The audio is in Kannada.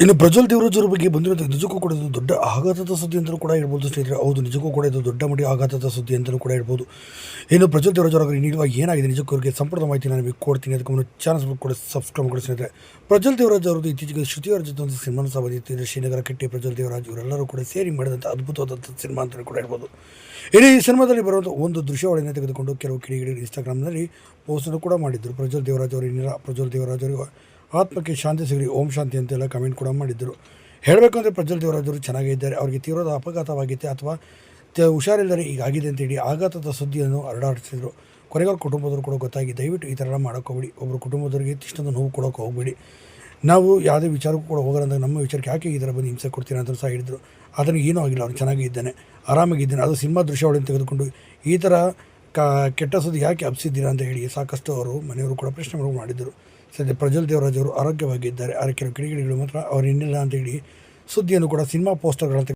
ಇನ್ನು ಪ್ರಜ್ವಲ್ ದೇವರಾಜರ ಅವರ ಬಗ್ಗೆ ಬಂದಿರೋದು ನಿಜಕ್ಕೂ ಕೂಡ ಇದು ದೊಡ್ಡ ಆಘಾತದ ಸುದ್ದಿ ಅಂತಲೂ ಕೂಡ ಹೇಳ್ಬೋದು ಸ್ನೇಹಿತರೆ. ಹೌದು, ನಿಜಕ್ಕೂ ಕೂಡ ಇದು ದೊಡ್ಡ ಮಟ್ಟಿಗೆ ಆಘಾತದ ಸುದ್ದಿ ಅಂತಲೂ ಕೂಡ ಹೇಳ್ಬೋದು. ಇನ್ನು ಪ್ರಜ್ವಲ್ ದೇವರಾಜ್ ಅವರಿಗೆ ನೀಡುವ ಏನಾಗಿದೆ ನಿಜಕ್ಕೂ ಅವರಿಗೆ ಸಂಪೂರ್ಣ ಮಾಹಿತಿ ನಾನು ನಿಮಗೆ ಕೊಡ್ತೀನಿ. ಅದಕ್ಕೆ ಚಾನಲ್ಸ್ ಕೂಡ, ಸಬ್ಸ್ಕ್ರೈಬ್ ಮಾಡಿ ಸ್ನೇಹಿತರೆ. ಪ್ರಜ್ವಲ್ ದೇವರಾಜ್ ಅವರದ್ದು ಇತ್ತೀಚೆಗೆ ಶ್ರುತಿ ಅವರ ಜೊತೆ ಒಂದು ಸಿನಿಮಾ ಸಹ ಬಂದಿತ್ತು. ಶ್ರೀನಗರ ಕೆಟ್ಟಿ ಪ್ರಜ್ವಲ್ ದೇವರಾಜ್ ಇವರೆಲ್ಲರೂ ಕೂಡ ಸೇರಿ ಮಾಡಿದಂಥ ಅದ್ಭುತವಾದಂಥ ಸಿನಿಮಾ ಅಂತಲೂ ಕೂಡ ಹೇಳ್ಬೋದು. ಇಡೀ ಈ ಸಿನಿಮಾದಲ್ಲಿ ಬರುವಂಥ ಒಂದು ದೃಶ್ಯಾವಳಿಯನ್ನು ತೆಗೆದುಕೊಂಡು ಕೆಲವು ಕಿಡಿಗಿಡಿ ಇನ್ಸ್ಟಾಗ್ರಾಮ್ನಲ್ಲಿ ಪೋಸ್ಟನ್ನು ಕೂಡ ಮಾಡಿದ್ದರು ಪ್ರಜ್ವಲ್ ದೇವರಾಜ್ ಅವರು, ಇನ್ನಿಲ್ಲ ಪ್ರಜ್ವಲ್ ದೇವರಾಜ್ ಅವರಿಗೆ ಆತ್ಮಕ್ಕೆ ಶಾಂತಿ ಸಿಗಲಿ, ಓಂ ಶಾಂತಿ ಅಂತೆಲ್ಲ ಕಮೆಂಟ್ ಕೂಡ ಮಾಡಿದ್ದರು ಹೇಳಬೇಕು ಅಂದರೆ ಪ್ರಜ್ವಲ್ ದೇವರಾಜರು ಚೆನ್ನಾಗೇ ಇದ್ದಾರೆ. ಅವರಿಗೆ ತೀವ್ರದ ಅಪಘಾತವಾಗಿತ್ತೆ ಅಥವಾ ತ- ಈಗ ಆಗಿದೆ ಅಂತೇಳಿ ಆಘಾತದ ಸುದ್ದಿಯನ್ನು ಹರಡಾಡಿಸಿದರು. ಕೊನೆಗೆ ಅವ್ರ ಕುಟುಂಬದವರು ಕೂಡ ಗೊತ್ತಾಗಿ, ದಯವಿಟ್ಟು ಈ ಥರ ಎಲ್ಲ ಮಾಡೋಕ್ಕೋಗ್ಬಿಡಿ ಒಬ್ಬರು ಕುಟುಂಬದವರಿಗೆ ಇಷ್ಟೊಂದು ನೋವು ಕೊಡೋಕೆ ಹೋಗಬೇಡಿ. ನಾವು ಯಾವುದೇ ವಿಚಾರಕ್ಕೂ ಕೂಡ ಹೋಗಲ್ಲ ನಮ್ಮ ವಿಚಾರಕ್ಕೆ ಯಾಕೆ ಥರ ಬಂದು ಹಿಂಸೆ ಕೊಡ್ತೀರಾ ಅಂತ ಸಹ ಹೇಳಿದರು. ಅದನ್ನು ಏನೂ ಆಗಿಲ್ಲ, ಅವ್ನು ಚೆನ್ನಾಗಿದ್ದಾನೆ ಆರಾಮಾಗಿದ್ದಾನೆ. ಅದು ಸಿನಿಮಾ ದೃಶ್ಯಗಳನ್ನು ತೆಗೆದುಕೊಂಡು ಈ ಥರ ಕಾ, ಕೆಟ್ಟ ಸುದ್ದಿ ಯಾಕೆ ಹಬ್ಸಿದ್ದೀರಾ ಅಂತ ಹೇಳಿ ಸಾಕಷ್ಟು ಅವರು ಮನೆಯವರು ಕೂಡ ಪ್ರಶ್ನೆಗಳು ಮಾಡಿದ್ದರು. ಸದ್ಯ ಪ್ರಜ್ವಲ್ ದೇವರಾಜ್ ಅವರು ಆರೋಗ್ಯವಾಗಿದ್ದಾರೆ ಆದರೆ ಕೆಲವು ಕಿಡಿಗೇಡಿಗಳು ಮಾತ್ರ ಅವರು ಇನ್ನಿಲ್ಲ ಅಂತೇಳಿ ಸುದ್ದಿಯನ್ನು ಕೂಡ ಸಿನಿಮಾ ಪೋಸ್ಟರ್ಗಳಂತೆ